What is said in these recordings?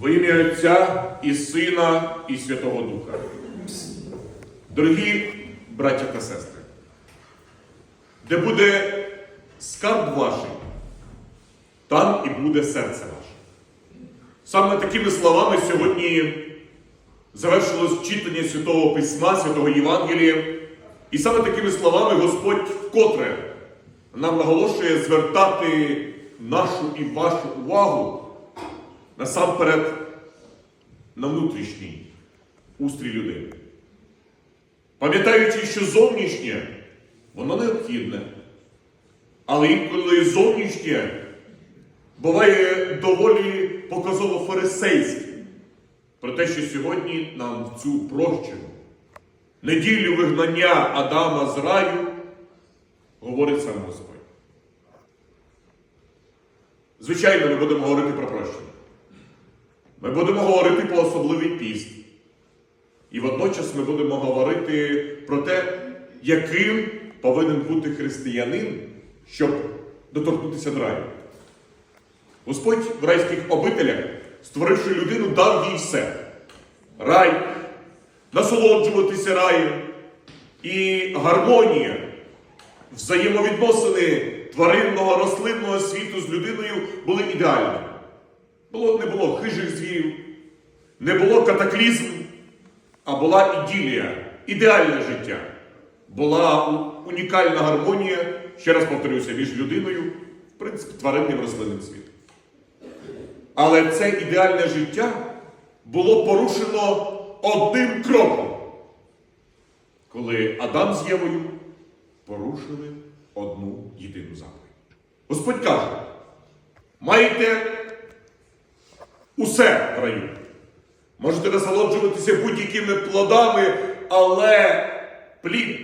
Во ім'я Отця і Сина, і Святого Духа. Дорогі браття та сестри, де буде скарб ваший, там і буде серце ваше. Саме такими словами сьогодні завершилось читання Святого Письма, Святого Євангелія. І саме такими словами Господь вкотре нам наголошує звертати нашу і вашу увагу насамперед на внутрішній устрій людини. Пам'ятаючи, що зовнішнє, воно необхідне, але інколи зовнішнє буває доволі показово фарисейським. Про те, що сьогодні нам в цю прощену неділю вигнання Адама з раю говорить сам Господь. Звичайно, ми будемо говорити про прощення. Ми будемо говорити про особливий піст. І водночас ми будемо говорити про те, яким повинен бути християнин, щоб доторкнутися до раю. Господь в райських обителях, створивши людину, дав їй все. Рай, насолоджуватися раєм і гармонія, взаємовідносини тваринного, рослинного світу з людиною були ідеальними. Було, не було хижих звірів, не було катаклізм, а була іділія, ідеальне життя. Була унікальна гармонія, ще раз повторюся, між людиною, в принципі, тваринним рослинним світом. Але це ідеальне життя було порушено одним кроком, коли Адам з Євою порушили одну єдину заповідь. Господь каже: маєте усе в раю. Можете насолоджуватися будь-якими плодами, але плід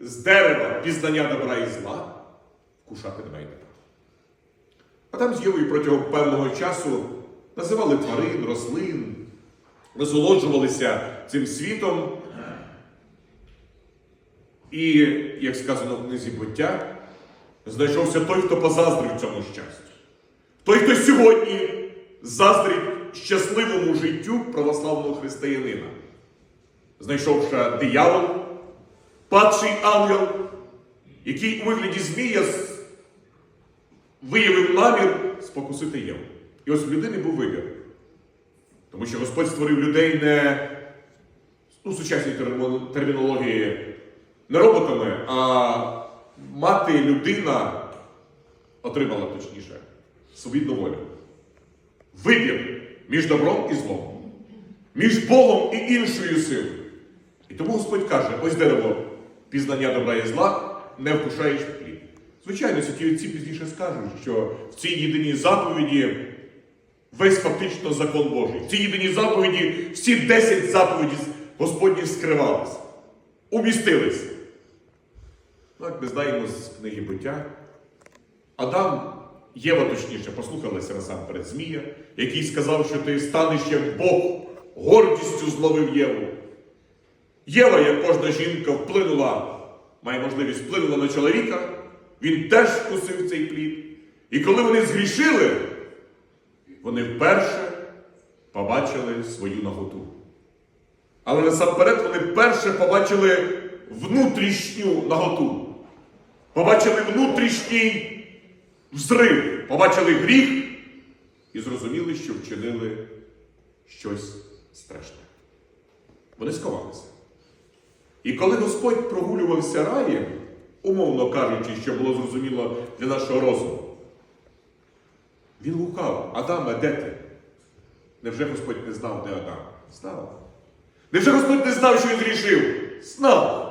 з дерева пізнання добра і зла вкушати не маєте. А там з Євою протягом певного часу називали тварин, рослин, насолоджувалися цим світом. І, як сказано в книзі буття, знайшовся той, хто позаздрив цьому щастю. Той, хто сьогодні заздрить щасливому життю православного християнина, знайшовши диявол, падший ангел, який у вигляді змія виявив намір спокусити Єву. І ось в людини був вибір. Тому що Господь створив людей не у сучасній термінології не роботами, а мати людина отримала точніше свобідну волю. Вибір між добром і злом, між Богом і іншою силою. І тому Господь каже: ось дерево пізнання добра і зла, не вкушаєш плід. Звичайно, святі отці пізніше скажуть, що в цій єдиній заповіді весь фактично закон Божий. В цій єдиній заповіді всі 10 заповідей Господніх скривалися, умістилися. Ну, як ми знаємо з книги буття, Адам, Єва точніше, послухалася насамперед Змія, який сказав, що ти станеш як Бог, гордістю зловив Єву. Єва, як кожна жінка, вплинула, має можливість вплинула на чоловіка, він теж вкусив цей плід. І коли вони згрішили, вони вперше побачили свою наготу. Але насамперед вони вперше побачили внутрішню наготу. Побачили внутрішній взрив, побачили гріх і зрозуміли, що вчинили щось страшне. Вони сховалися. І коли Господь прогулювався раєм, умовно кажучи, що було зрозуміло для нашого розуму, він гукав, Адаме, де ти? Невже Господь не знав, де Адам? Знав. Невже Господь не знав, що він зрішив? Знав.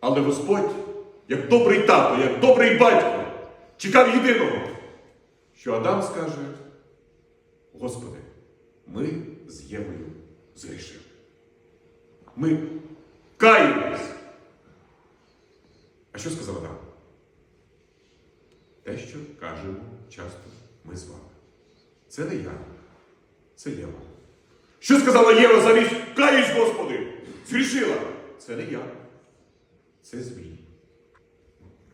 Але Господь, як добрий тато, як добрий батько, чекав єдиного, що Адам скаже: Господи, ми з Євою згрішили. Ми каємось. А що сказав Адам? Те, що кажемо часто ми з вами. Це не я, це Єва. Що сказала Єва замість каюсь, Господи? Згрішила. Це не я. Це змій.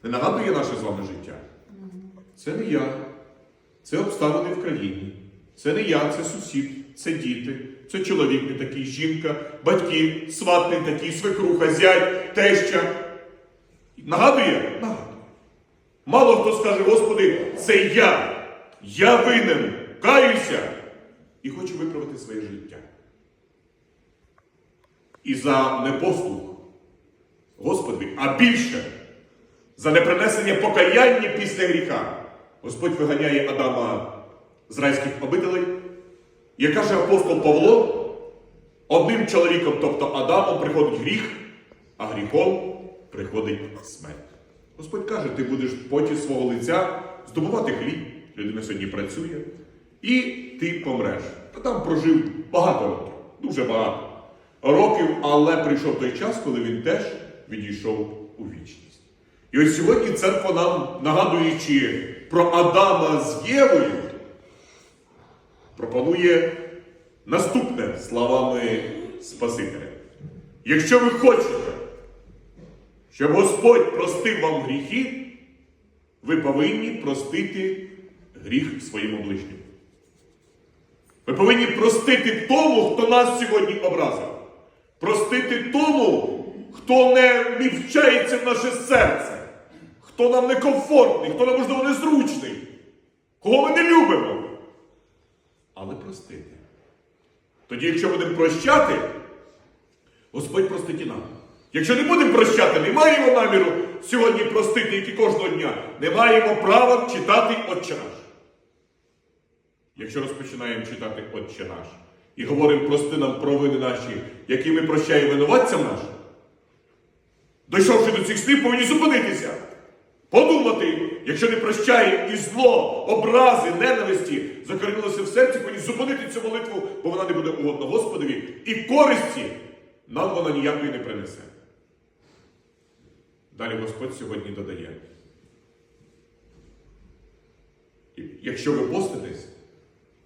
Не нагадує наше з вами життя. Це не я. Це обставини в країні. Це не я, це сусід, це діти, це чоловік не такий, жінка, батьки, сват не такий, свекруха, зять, теща. Нагадує? Нагадує. Мало хто скаже, Господи, це я. Я винен, каюся і хочу виправити своє життя. І за непослух, Господи, а більше за непринесення покаяння після гріха. Господь виганяє Адама з райських обителей. Як каже апостол Павло, одним чоловіком, тобто Адамом, приходить гріх, а гріхом приходить смерть. Господь каже, ти будеш поті свого лиця здобувати хліб, людина сьогодні працює, і ти помреш. Та там прожив багато років, дуже багато років, але прийшов той час, коли він теж відійшов у вічність. І ось сьогодні церква нам, нагадуючи про Адама з Євою, пропонує наступне словами Спасителя. Якщо ви хочете, щоб Господь простив вам гріхи, ви повинні простити гріх своєму ближньому. Ви повинні простити тому, хто нас сьогодні образив. Простити тому, хто не вмівчається в наше серце, хто нам некомфортний, хто нам, можливо, незручний, кого ми не любимо. Але простити. Тоді, якщо будемо прощати, Господь простить і нам. Якщо не будемо прощати, не маємо наміру сьогодні простити, як і кожного дня, не маємо права читати Отче наш. Якщо розпочинаємо читати Отче наш і говоримо прости нам провини наші, які ми прощаємо винуватцям нашим, дійшовши до цих слів, повинні зупинитися. Подумати, якщо не прощає і зло, образи, ненависті закорінилося в серці, повинні зупинити цю молитву, бо вона не буде угодна Господові, і користі нам вона ніякої не принесе. Далі Господь сьогодні додає. Якщо ви поститесь,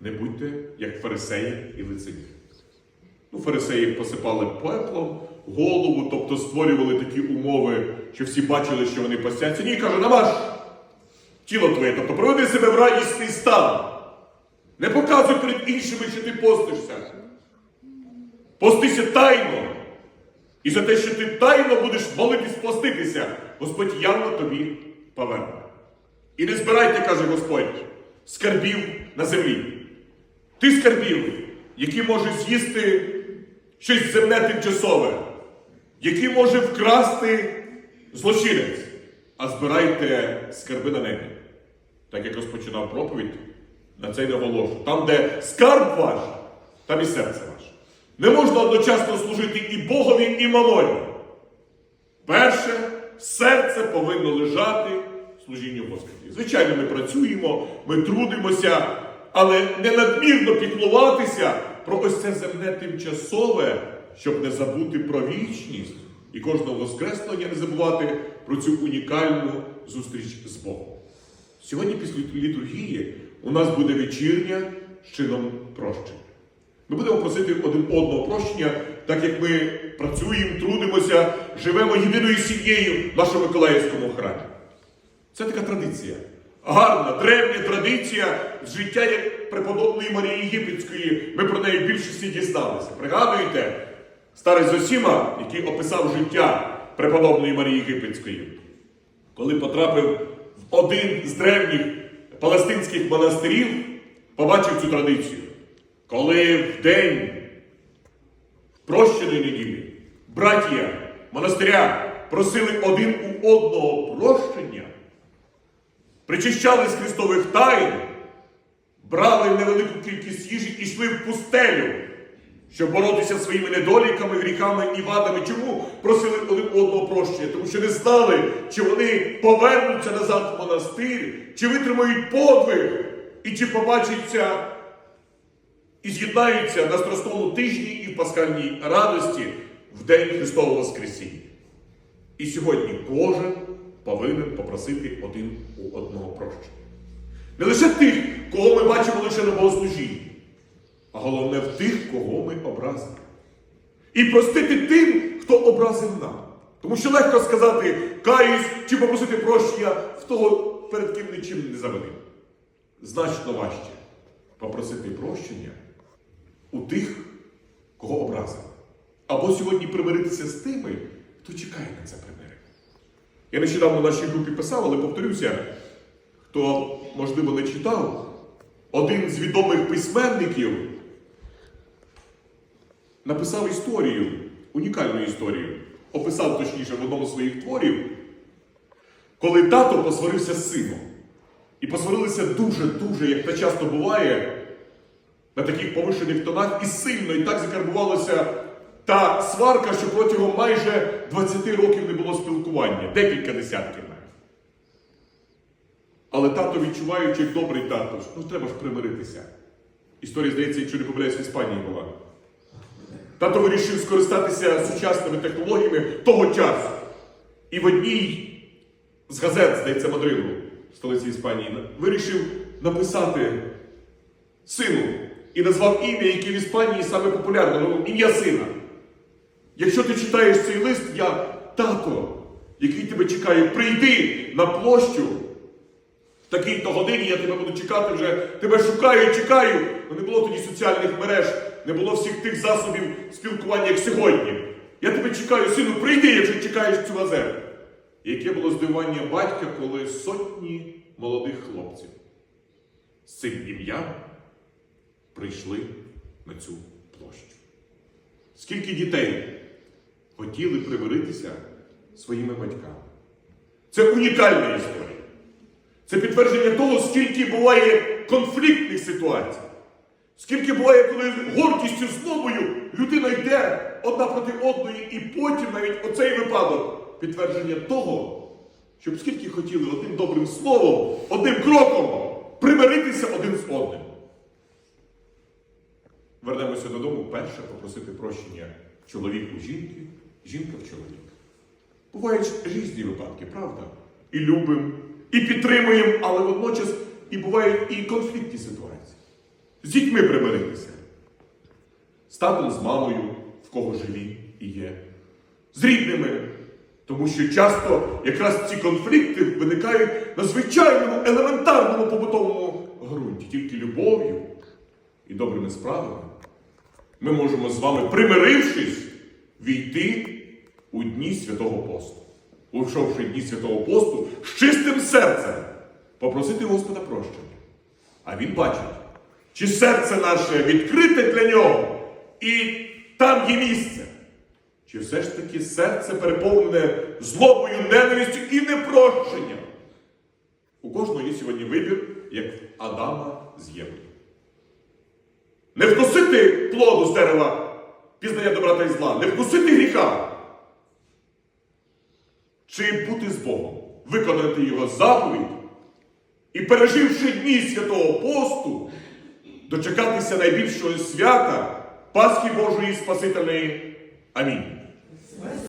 не будьте як фарисеї і лицемірі. Ну, фарисеї посипали пеплом голову, тобто створювали такі умови, що всі бачили, що вони постяться. Ні, каже, намаж тіло твоє, тобто проведи себе в радісний стан. Не показуй перед іншими, що ти постишся. Постися тайно. І за те, що ти тайно будеш молитись поститися, Господь явно тобі поверне. І не збирайте, каже Господь, скарбів на землі. Ти скарбів, які може з'їсти щось земне тимчасове, які може вкрасти злочинець, а збирайте скарби на небі. Так як розпочинав проповідь, на це й наголошу. Там, де скарб ваш, там і серце ваше. Не можна одночасно служити і Богові, і мамоні. Перше, серце повинно лежати в служінні Господі. Звичайно, ми працюємо, ми трудимося, але не надмірно піклуватися про ось це земне тимчасове, щоб не забути про вічність і кожного воскреслення не забувати про цю унікальну зустріч з Богом. Сьогодні після літургії у нас буде вечірня з чином прощення. Ми будемо просити один одного прощення, так як ми працюємо, трудимося, живемо єдиною сім'єю в нашому Миколаївському храмі. Це така традиція. Гарна, древня традиція з життя як преподобної Марії Єгипетської. Ми про неї більшості дізналися. Пригадуєте, старий Зосіма, який описав життя преподобної Марії Єгипетської, коли потрапив в один з древніх палестинських монастирів, побачив цю традицію. Коли в день прощеної неділі братія монастиря просили один у одного прощення, причищались Христових тайн, брали невелику кількість їжі і йшли в пустелю, щоб боротися своїми недоліками, гріхами і вадами. Чому просили один одного прощення? Тому що не знали, чи вони повернуться назад в монастир, чи витримають подвиг, і чи побачаться і з'єднаються на Страстному тижні і в пасхальній радості в День Христового Воскресіння. І сьогодні кожен повинен попросити один у одного прощення. Не лише тих, кого ми бачимо лише на богослужінні, головне в тих, кого ми образили. І простити тим, хто образив нам. Тому що легко сказати каюсь чи попросити прощення в того, перед ким нічим не завинив. Значно важче попросити прощення у тих, кого образили. Або сьогодні примиритися з тими, хто чекає на це примирення. Я нещодавно в нашій групі писав, але повторюся, хто, можливо, не читав, один з відомих письменників написав історію, унікальну історію, описав точніше в одному з своїх творів, коли тато посварився з сином. І посварилися дуже-дуже, як це часто буває, на таких повишених тонах і сильно, і так закарбувалася та сварка, що протягом майже 20 років не було спілкування, декілька десятків навіть. Але тато, відчуваючи, добрий тато, ну треба ж примиритися. Історія, здається, якщо не помиляюсь, в Іспанії була. Тато вирішив скористатися сучасними технологіями того часу. І в одній з газет, здається, Мадриду, столиці Іспанії, вирішив написати сину і назвав ім'я, яке в Іспанії саме популярне, ну, ім'я сина. Якщо ти читаєш цей лист, я тато, який тебе чекає, прийди на площу. В такій-то годині я тебе буду чекати вже, тебе шукаю, чекаю. Ну не було тоді соціальних мереж, не було всіх тих засобів спілкування, як сьогодні. Я тебе чекаю, сину, прийди, якщо чекаєш цю газету. Яке було здивування батька, коли сотні молодих хлопців з цим ім'ям прийшли на цю площу. Скільки дітей хотіли примиритися своїми батьками? Це унікальна історія. Це підтвердження того, скільки буває конфліктних ситуацій. Скільки буває, коли гордістю злобою людина йде одна проти одної, і потім навіть оцей випадок підтвердження того, щоб скільки хотіли одним добрим словом, одним кроком примиритися один з одним. Вернемося додому перше попросити прощення чоловік у жінки, жінка в чоловіка. Бувають різні випадки, правда? І любимо, і підтримуємо, але водночас і бувають і конфліктні ситуації. З дітьми примиритися. З татом, з мамою, в кого живі і є. З рідними. Тому що часто якраз ці конфлікти виникають на звичайному, елементарному побутовому ґрунті. Тільки любов'ю і добрими справами ми можемо з вами, примирившись, війти у дні святого посту. Увійшовши дні святого посту з чистим серцем, попросити Господа прощення. А він бачить, чи серце наше відкрите для нього, і там є місце. Чи все ж таки серце переповнене злобою, ненавистю і непрощенням? У кожного є сьогодні вибір, як Адама з Євою. Не вкусити плоду з дерева пізнання добра та й зла, не вкусити гріха. Чи бути з Богом, виконати Його заповідь і, переживши дні святого посту, дочекатися найбільшого свята Пасхи Божої Спасительної. Амінь.